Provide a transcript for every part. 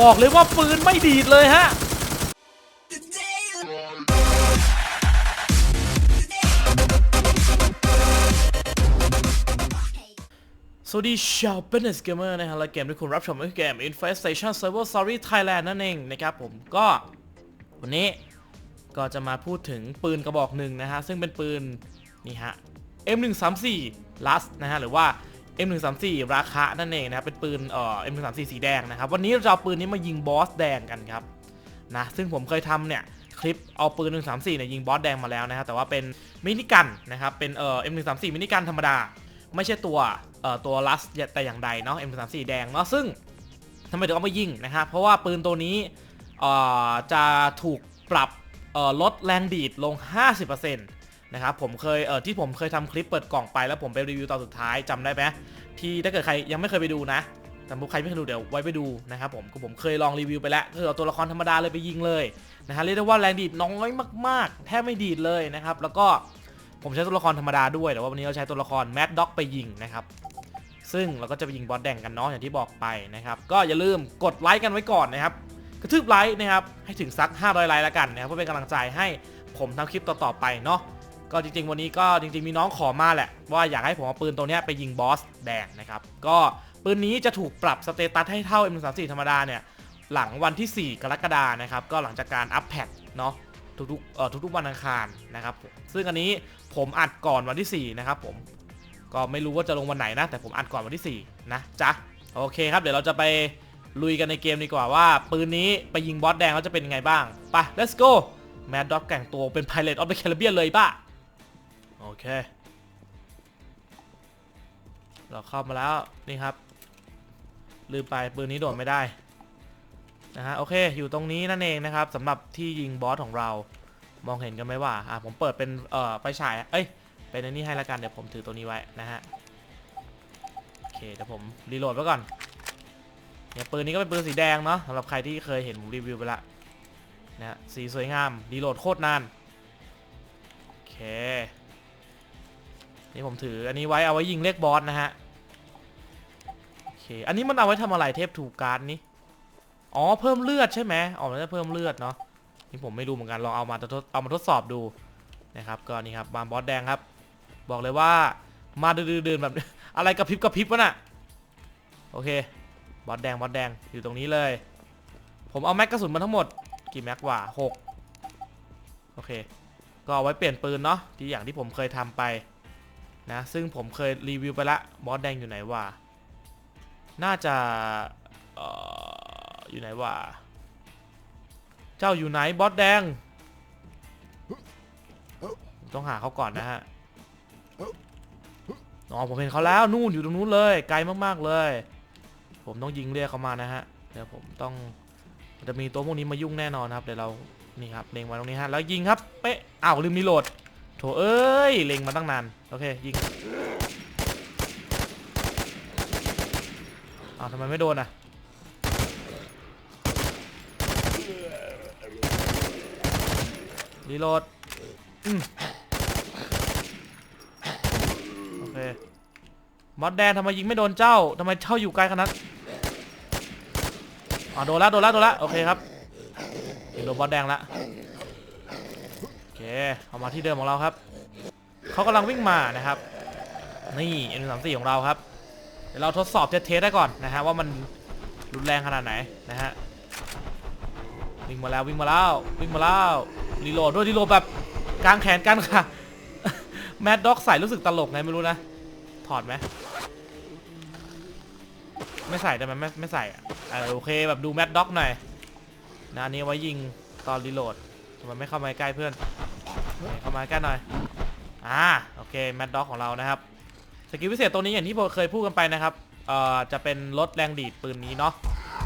บอกเลยว่าปืนไม่ดีดเลยฮะสวัสดีชาวเบนเนสเกมเมอร์นะฮะและเกมที่คุณรับชมก็คือเกม Infestation Server Story Thailand นั่นเองนะครับผมก็วันนี้ก็จะมาพูดถึงปืนกระบอกหนึ่งนะฮะ ซึ่งเป็นปืน นี่ฮะ M134 Last นะฮะ หรือว่า M134 ราคานั่นเองนะครับเป็นปืนเอ่อ M134 สีแดงนะครับวันนี้เราจะเอาปืนนี้มายิงบอสแดงกันครับนะซึ่งผมเคยทำเนี่ยคลิปเอาปืน 134เนี่ยยิงบอสแดงมาแล้วนะครับแต่ว่าเป็นมินิกันนะครับเป็นเอ่อ M134 มินิกันธรรมดา ไม่ใช่ตัวเอ่อตัวลัสแต่อย่างใดเนาะ M134 แดงเนาะซึ่งทำไมถึงเอามายิงนะครับเพราะว่าปืนตัวนี้เอ่อจะถูกปรับเอ่อลดแรงดีดลง 50% นะครับผมเคยเออที่ผมเคยทำคลิปเปิดกล่องไปแล้วผมไปรีวิวตอนสุดท้ายจำได้ไหมที่ถ้าเกิดใครยังไม่เคยไปดูนะแต่ใครไม่เคยดูเดี๋ยวไว้ไปดูนะครับผมก็ผมเคยลองรีวิวไปแล้วคือเอาตัวละครธรรมดาเลยไปยิงเลยนะฮะเรียกได้ว่าแรงดีดน้อยมากๆ แทบไม่ดีดเลยนะครับแล้วก็ผมใช้ตัวละครธรรมดาด้วยแต่ว่าวันนี้เราใช้ตัวละครแมดด็อกไปยิงนะครับซึ่งเราก็จะไปยิงบอสแดงกันเนาะอย่างที่บอกไปนะครับก็อย่าลืมกดไลค์กันไว้ก่อนนะครับกระทืบไลค์นะครับให้ถึงสัก 500ไลค์แล้วกันนะครับเพื่อเป็นกำลังใจให้ผมทำคลิปต่อๆไปเนาะ ก็จริงๆ วันนี้ก็จริงๆมีน้องขอมาแหละ ว่าอยากให้ผมเอาปืนตัวนี้ไปยิงบอสแดงนะครับ ก็ปืนนี้จะถูกปรับสเตตัสให้เท่า M34 ธรรมดาเนี่ย หลังวันที่ 4 กรกฎานะครับ ก็หลังจากการอัปแพทเนาะทุกๆเอ่อทุกๆวันอังคารนะครับซึ่งอันนี้ผมอัดก่อนวันที่ 4 นะครับผมก็ไม่รู้ว่าจะลงวันไหนนะ แต่ผมอัดก่อนวันที่ 4 นะจ๊ะโอเคครับ เดี๋ยวเราจะไปลุยกันในเกมดีกว่าว่า ปืนนี้ไปยิงบอสแดงแล้วจะเป็นยังไงบ้างไป let's go แมดด็อกแต่งตัวเป็น Pilot of the Caribbean เลยป่ะ โอเค เราเข้ามาแล้วนี่ครับ ลืมไปปืนนี้โดดไม่ได้นะฮะโอเค อยู่ตรงนี้นั่นเองนะครับสำหรับที่ยิงบอสของเรามองเห็นกันไหมว่าอะผมเปิดเป็นเอ่อไฟฉายเอ้ยเป็นอันนี้ให้ละกันเดี๋ยวผมถือตัวนี้ไว้นะฮะโอเคเดี๋ยวผมรีโหลดไว้ก่อนเนี่ยปืนนี้ก็เป็นปืนสีแดงเนาะสำหรับใครที่เคยเห็นผมรีวิวไปละนะฮะสีสวยงามรีโหลดโคตรนานโอเค นี่ผมถืออันนี้ไว้เอาไว้ยิงเลขบอสนะฮะโอเคอันนี้มันเอาไว้ทำอะไรเทพถูกการนี้อ๋อเพิ่มเลือดใช่ไหมอ๋อมันจะเพิ่มเลือดเนาะนี่ผมไม่รู้เหมือนกันลองเอามาทดเอามาทดสอบดูนะครับก็นี่ครับบามบอสแดงครับ บอกเลยว่ามาดื้อๆแบบอะไรกระพริบกระพริบวะน่ะโอเคบอสแดงบอสแดงอยู่ตรงนี้เลย ผมเอาแม็กกระสุนมาทั้งหมดกี่แม็กว่าหกโอเค ก็เอาไว้เปลี่ยนปืนเนาะที่อย่างที่ผมเคยทำไป นะซึ่งผมเคยรีวิวไปละบอสแดงอยู่ไหนวะน่าจะออยู่ไหนวะเจ้าอยู่ไหนบอสแดง ต้องหาเขาก่อนนะฮะอ๋อผมเห็นเขาแล้วนู่นอยู่ตรงนู้นเลย ไกลมากๆเลย ผมต้องยิงเรียกเขามานะฮะเดี๋ยวผมต้องจะมีตัวพวกนี้มายุ่งแน่นอนครับเดี๋ยวเรานี่ครับเล็งมาตรงนี้ฮะแล้วยิงครับเป๊ะอ้าวลืมรีโหลด โถเอ้ย เล็งมาตั้งนาน โอเค ยิงอ้าวทำไมไม่โดนอะรีโหลดโอเคมอสแดนทำไมยิงไม่โดนเจ้าทำไมเจ้าอยู่ไกลขนาดอ๋อโดนล้วโดนล้วโดนล้วโอเคครับยิงโดนบอสแดงละ เคเอามาที่เดิมของเราครับเขากำลังวิ่งมานะครับ นี่เอ็นสามสี่ของเราครับ เดี๋ยวเราทดสอบเทสได้ก่อนนะฮะว่ามันรุนแรงขนาดไหนนะฮะวิ่งมาแล้ววิ่งมาแล้ววิ่งมาแล้วรีโหลดด้วยรีโหลดแบบกลางแขนกันค่ะแมดด็อกใส่รู้สึกตลกไงไม่รู้นะถอดไหมไม่ใส่ได้ไหมไม่ไม่ใส่อะโอเคแบบดูแมดด็อกหน่อยนะอันนี้ไว้ยิงตอนรีโหลดทำไมไม่เข้ามาใกล้เพื่อน เข้ามาใกล้หน่อย อ่า โอเค แมดด็อกของเรานะครับ สกิลพิเศษตัวนี้อย่างที่ผมเคยพูดกันไปนะครับ เอ่อ จะเป็นลดแรงดีดปืนนี้เนาะ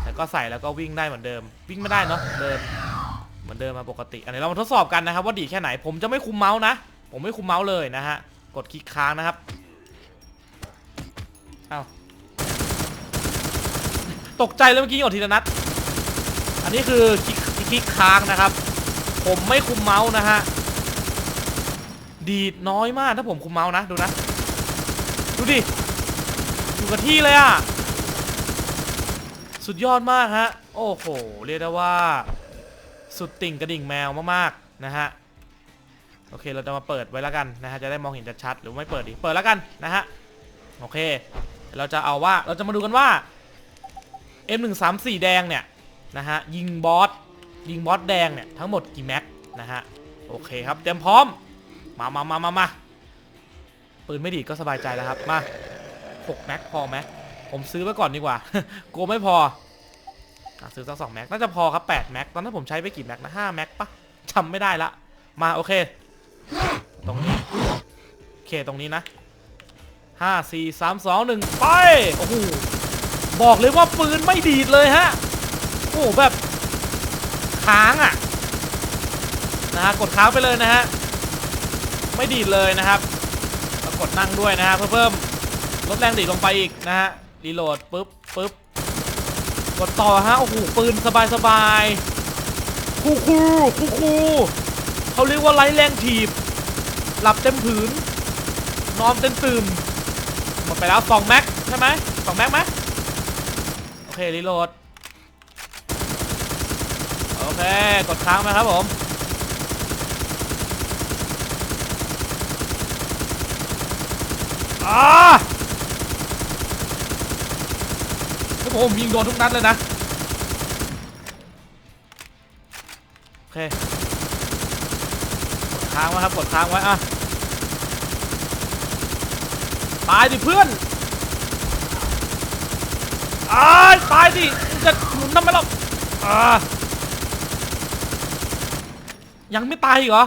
แล้วก็ใส่แล้วก็วิ่งได้เหมือนเดิม วิ่งไม่ได้เนาะ เดิน เหมือนเดิมมาปกติ อันนี้เรามาทดสอบกันนะครับ ว่าดีแค่ไหน ผมจะไม่คุมเมาส์นะ ผมไม่คุมเมาส์เลยนะฮะ กดคลิกค้างนะครับ เอ้าตกใจแล้วเมื่อกี้อดทีละนัด อันนี้คือคลิกคลิกค้างนะครับ ผมไม่คุมเมาส์นะฮะ ดีดน้อยมากถ้าผมคุมเมาส์นะดูนะ ดูดิ อยู่กับที่เลยอะสุดยอดมากฮะ โอ้โห เรียกได้ว่า สุดติ่งกระดิ่งแมวมากๆนะฮะ โอเคเราจะมาเปิดไว้แล้วกันนะฮะ จะได้มองเห็นชัดๆหรือไม่เปิดดิเปิดแล้วกันนะฮะ โอเค เราจะเอาว่าเราจะมาดูกันว่า M134 แดงเนี่ยนะฮะยิงบอสยิงบอสแดงเนี่ยทั้งหมดกี่แม็กนะฮะโอเคครับเตรียมพร้อม มามามามามาปืนไม่ดีก็สบายใจแล้วครับ มา6แม็กพอไหมผมซื้อไว้ก่อนดีกว่ากลัวไม่พออซื้อสักสองแม็กน่าจะพอครับ8แม็กตอนนั้นผมใช้ไปกี่แม็กนะ5แม็กปะจำไม่ได้ละ มาโอเค ตรงนี้โอเคตรงนี้นะห้าสี่สามสองหนึ่งไป โอ้โห บอกเลยว่าปืนไม่ดีดเลยฮะ โอ้โหแบบค้างอะนะฮะกดค้างไปเลยนะฮะ ไม่ดีดเลยนะครับแล้วกดนั่งด้วยนะฮะเพื่อเพิ่มลดแรงดีดลงไปอีกนะฮะรีโหลดปุ๊บปุ๊บกดต่อฮะโอ้โหปืนสบายสบายคูคูคูคูเขาเรียกว่าไร้แรงถีบ หลับเต็มผืน นอนเต็มตื่นหมดไปแล้ว2แม็กใช่ไหมสองแม็กไหมโอเครีโหลดโอเค กดค้างไหมครับผม อ่าโอ้โหผมยิงโดนทุกนัดเลยนะโอเคกดค้างไว้ครับกดค้างไว้อะตายดิเพื่อนอ้ายตายดิมึงจะหนุนทำไมหรอกอ่ายังไม่ตายอีกเหรอ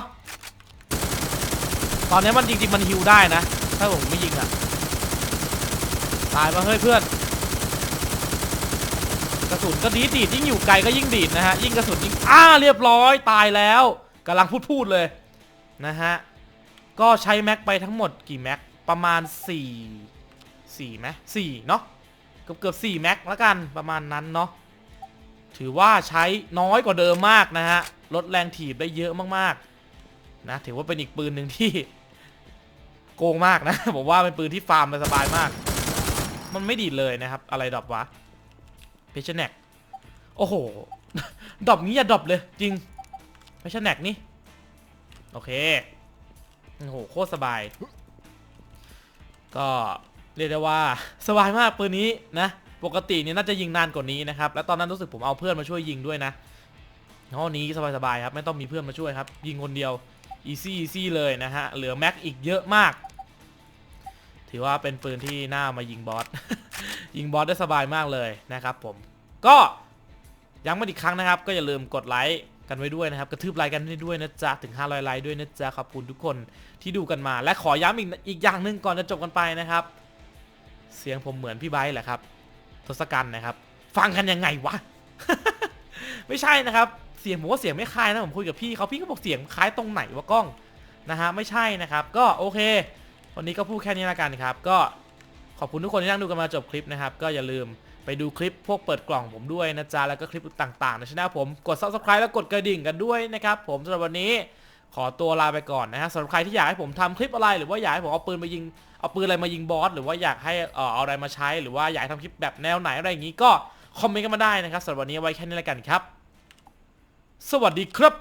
ตอนนี้มันจริงๆมันฮิวได้นะ ถ้าผมไม่ยิงอะ ตายมาเฮ้ยเพื่อน กระสุนก็ดีดดีดยิ่งอยู่ไกลก็ยิ่งดีดนะฮะ ยิ่งกระสุนยิ่งอ้าเรียบร้อยตายแล้วกำลังพูดพูดเลยนะฮะ ก็ใช้แม็กไปทั้งหมดกี่แม็กประมาณ 4 4ไหม4เนาะเกือบเกือบ4แม็กแล้วกันประมาณนั้นเนาะถือว่าใช้น้อยกว่าเดิมมากนะฮะลดแรงถีบได้เยอะมากๆนะถือว่าเป็นอีกปืนหนึ่งที่ โกงมากนะ ผมว่าเป็นปืนที่ฟาร์มไปสบายมาก มันไม่ดีดเลยนะครับ อะไรดรอปวะเพชแนกโอ้โหดรอปงี้อย่าดรอปเลย จริงเพชแนกนี่ โอเค โอ้โห โคตรสบาย ก็เรียกได้ว่าสบายมากปืนนี้นะ ปกติเนี่ยน่าจะยิงนานกว่านี้นะครับ แล้วตอนนั้นรู้สึกผมเอาเพื่อนมาช่วยยิงด้วยนะห้อนี้สบายๆครับ ไม่ต้องมีเพื่อนมาช่วยครับ ยิงคนเดียว อีซี่อีซี่เลยนะฮะ เหลือแม็กอีกเยอะมาก ถือว่าเป็นปืนที่น่ามายิงบอส ยิงบอสได้สบายมากเลยนะครับผม ก็ย้ำมาอีกครั้งนะครับ ก็อย่าลืมกดไลค์กันไว้ด้วยนะครับ กระทืบไลค์กันให้ด้วยนะจ๊ะ ถึง 500 ไลค์ด้วยนะจ๊ะ ขอบคุณทุกคนที่ดูกันมา และขอย้ำอีกอีกอย่างหนึ่งก่อนจะจบกันไปนะครับ เสียงผมเหมือนพี่ไบร์แหละครับ ทศกัณฐ์นะครับ ฟังกันยังไงวะ ไม่ใช่นะครับ เสียงผมว่าเสียงไม่คล้ายนะผมคุยกับพี่เขาพี่ก็บอกเสียงคล้ายตรงไหนวะกล้องนะฮะไม่ใช่นะครับ ก็โอเค วันนี้ก็พูดแค่นี้ละกันครับ ก็ขอบคุณทุกคนที่นั่งดูกันมาจบคลิปนะครับ ก็อย่าลืมไปดูคลิปพวกเปิดกล่องผมด้วยนะจ๊ะ แล้วก็คลิปต่างๆในช่องผมกด subscribe แล้วกดกระดิ่งกันด้วยนะครับผมสำหรับวันนี้ขอตัวลาไปก่อนนะฮะสำหรับใครที่อยากให้ผมทำคลิปอะไร หรือว่าอยากให้ผมเอาปืนมายิงเอาปืนอะไรมายิงบอสหรือว่าอยากให้เอ่อเอาอะไรมาใช้ หรือว่าอยากทำคลิปแบบแนวไหนอะไรอย่างนี้ก็คอมเมนต์กันมาได้นะครับสำหรับวันนี้ไว้แค่นี้ละกันครับ สวัสดีครับ